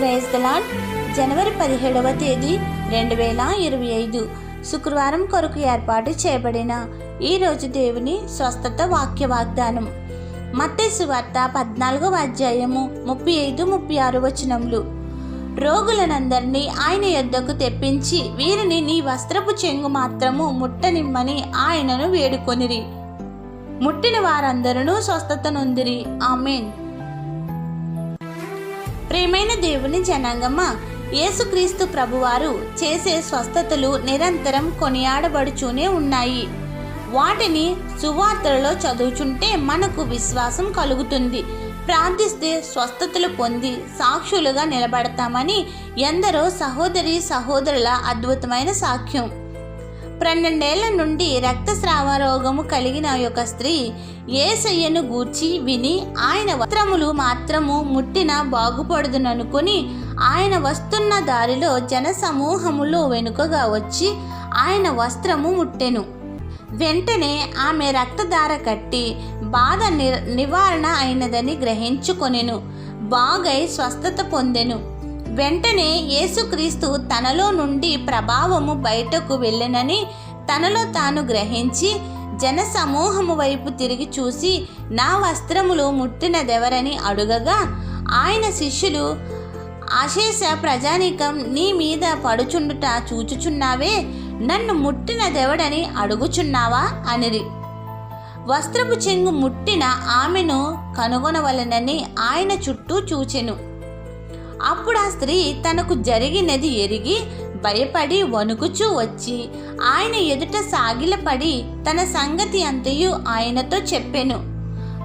Praise the Lord జనవరి పదిహేడవ తేదీ రెండు వేల ఇరవై ఐదు. శుక్రవారం కొరకు ఏర్పాటు చేయబడిన ఈ రోజు దేవుని స్వస్థత వాక్య వాగ్దానం. మత్తేసు వార్త పద్నాలుగవ అధ్యాయము ముప్పై ఐదు ముప్పై ఆరు వచనములు. రోగులనందరినీ ఆయన యొద్దకు తెప్పించి వీరిని నీ వస్త్రపు చెంగు మాత్రము ముట్టనిమ్మని ఆయనను వేడుకొనిరి. ముట్టిన వారందరూ స్వస్థత నొందిరి. ఆమెన్. ప్రేమైన దేవుని జనాంగమ్మ యేసుక్రీస్తు ప్రభువారు చేసే స్వస్థతలు నిరంతరం కొనియాడబడుచూనే ఉన్నాయి. వాటిని సువార్తలలో చదువుచుంటే మనకు విశ్వాసం కలుగుతుంది. ప్రార్థిస్తే స్వస్థతలు పొంది సాక్షులుగా నిలబడతామని ఎందరో సహోదరి సహోదరుల అద్భుతమైన సాక్ష్యం. పన్నెండేళ్ళ నుండి రక్తస్రావ రోగము కలిగిన యొక్క స్త్రీ ఏసయ్యను గూర్చి విని ఆయన వస్త్రములు మాత్రము ముట్టిన బాగుపడదుననుకొని ఆయన వస్తున్న దారిలో జనసమూహములో వెనుకగా వచ్చి ఆయన వస్త్రము ముట్టెను. వెంటనే ఆమె రక్తధార కట్టి బాధ ని నివారణ అయినదని గ్రహించుకొనెను. బాగై స్వస్థత పొందెను. వెంటనే యేసుక్రీస్తు తనలో నుండి ప్రభావము బయటకు వెళ్ళినని తనలో తాను గ్రహించి జన సమూహము వైపు తిరిగి చూసి నా వస్త్రములు ముట్టినదెవరని అడుగగా ఆయన శిష్యులు అశేష ప్రజానీకం నీ మీద పడుచుండుట చూచుచున్నావే నన్ను ముట్టినదెవడని అడుగుచున్నావా? అనిరి. వస్త్రపు చెంగు ముట్టిన ఆమెను కనుగొనవలనని ఆయన చుట్టూ చూచెను. అప్పుడు ఆ స్త్రీ తనకు జరిగినది ఎరిగి భయపడి వణుకుచూ వచ్చి ఆయన ఎదుట సాగిలపడి తన సంగతి అంతయు ఆయనతో చెప్పెను.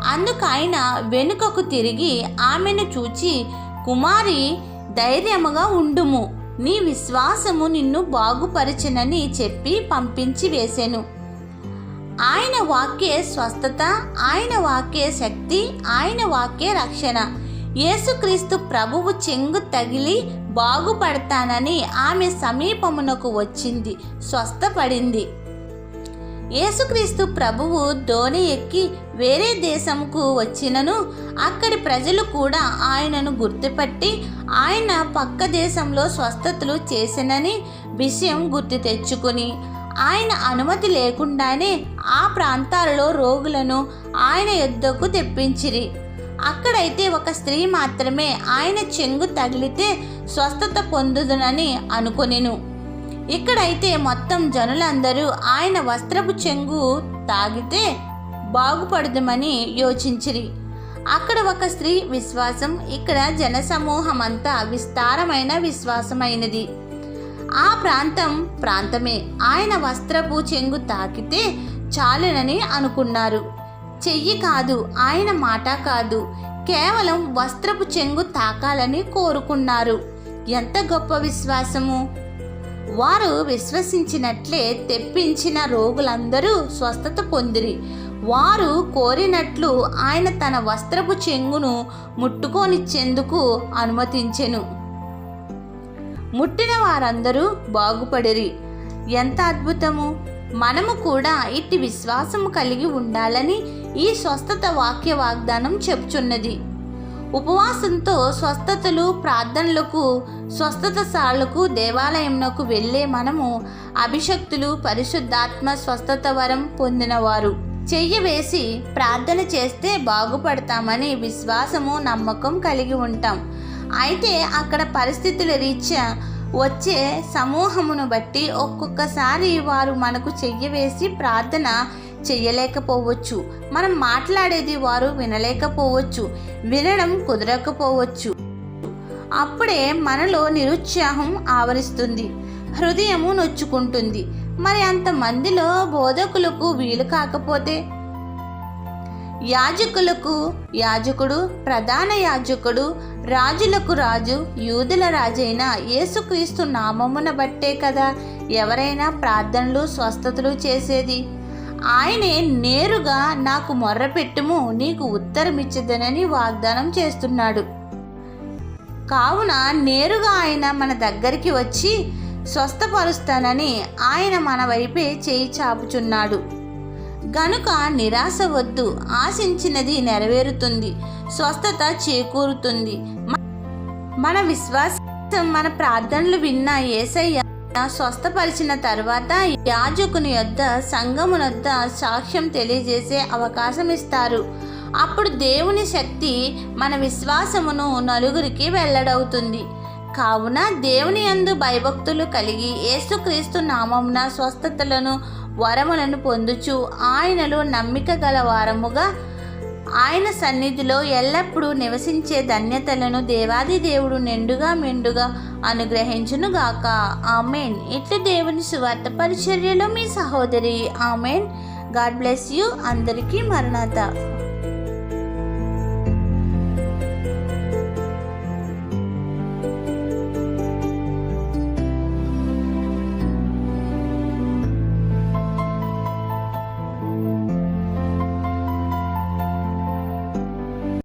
అందుకు ఆయన వెనుకకు తిరిగి ఆమెను చూచి కుమారి ధైర్యముగా ఉండుము. నీ విశ్వాసము నిన్ను బాగుపరచనని చెప్పి పంపించి వేశాను ఆయన వాక్యే స్వస్థత ఆయన వాక్యే శక్తి ఆయన వాక్యే రక్షణ. యేసుక్రీస్తు ప్రభువు చెంగు తగిలి బాగుపడతానని ఆమె సమీపమునకు వచ్చింది స్వస్థపడింది. యేసుక్రీస్తు ప్రభువు ధోని ఎక్కి వేరే దేశంకు వచ్చినను అక్కడి ప్రజలు కూడా ఆయనను గుర్తుపట్టి ఆయన పక్క దేశంలో స్వస్థతలు చేసినని విషయం గుర్తు తెచ్చుకుని ఆయన అనుమతి లేకుండానే ఆ ప్రాంతాలలో రోగులను ఆయన యుద్ధకు తెప్పించిరి. అక్కడైతే ఒక స్త్రీ మాత్రమే ఆయన చెంగు తగిలితే స్వస్థత పొందుదునని అనుకొనెను. ఇక్కడైతే మొత్తం జనులందరూ ఆయన వస్త్రపు చెంగు తాగితే బాగుపడదుమని యోచించిరి. అక్కడ ఒక స్త్రీ విశ్వాసం ఇక్కడ జనసమూహం అంతా విస్తారమైన విశ్వాసమైనది. ఆ ప్రాంతం ప్రాంతమే. ఆయన వస్త్రపు చెంగు తాకితే చాలునని అనుకున్నారు. చెయ్యి కాదు ఆయన మాట కాదు. కేవలం వస్త్రపు చెంగు తాకాలని కోరుకున్నారు. ఎంత గొప్ప విశ్వాసము! వారు విశ్వసించినట్లే తెప్పించిన రోగులందరూ స్వస్థత పొందిరి. వారు కోరినట్లు ఆయన తన వస్త్రపు చెంగును ముట్టుకొనిచ్చేందుకు అనుమతించెను. ముట్టిన వారందరూ బాగుపడిరి. ఎంత అద్భుతము! మనము కూడా ఇట్టి విశ్వాసము కలిగి ఉండాలని ఈ స్వస్థత వాక్య వాగ్దానం చెప్చున్నది ఉపవాసంతో స్వస్థతలు ప్రార్థనలకు స్వస్థత సార్లకు దేవాలయంలోకి వెళ్ళే మనము అభిషక్తులు పరిశుద్ధాత్మ స్వస్థత వరం పొందినవారు. చెయ్యి వేసి ప్రార్థన చేస్తే బాగుపడతామని విశ్వాసము నమ్మకం కలిగి ఉంటాం. అయితే అక్కడ పరిస్థితుల రీత్యా వచ్చే సమూహమును బట్టి ఒక్కొక్కసారి వారు మనకు చెయ్యి వేసి ప్రార్థన చెయ్యలేకపోవచ్చు. మనం మాట్లాడేది వారు వినలేకపోవచ్చు. వినడం కుదరకపోవచ్చు. అప్పుడే మనలో నిరుత్సాహం ఆవరిస్తుంది. హృదయము నొచ్చుకుంటుంది. మరి అంతమందిలో బోధకులకు వీలు కాకపోతే? యాజకులకు యాజకుడు ప్రధాన యాజకుడు రాజులకు రాజు యూదుల రాజైన యేసుక్రీస్తు నామమున బట్టే కదా ఎవరైనా ప్రార్థనలు స్వస్థతలు చేసేది? ఆయనే నేరుగా నాకు మొర్రపెట్టుము నీకు ఉత్తరమిచ్చదనని వాగ్దానం చేస్తున్నాడు. కావున నేరుగా ఆయన మన దగ్గరికి వచ్చి స్వస్థపరుస్తానని ఆయన మన వైపే చేయి చాపుచున్నాడు. గనుక నిరాశ వద్దు ఆశించినది నెరవేరుతుంది స్వస్థత చేకూరుతుంది. మన విశ్వాసం మన ప్రార్థనలు విన్న ఏసయ్య స్వస్థపరిచిన తర్వాత యాజకుని యొద్ద సంఘమునొద్ద సాక్ష్యం తెలియజేసే అవకాశం ఇస్తారు. అప్పుడు దేవుని శక్తి మన విశ్వాసమును నలుగురికి వెల్లడవుతుంది. కావున దేవుని యందు భయభక్తులు కలిగి యేసుక్రీస్తు నామమున స్వస్థతలను వరములను పొందుచు ఆయనలో నమ్మిక గల వారముగా ఆయన సన్నిధిలో ఎల్లప్పుడూ నివసించే ధన్యతలను దేవాది దేవుడు నిండుగా మెండుగా అనుగ్రహించునుగాక. ఆమెన్. ఇట్లు దేవుని సువార్త పరిచర్యలో మీ సహోదరి. ఆమెన్. God bless you. అందరికీ మరణాత.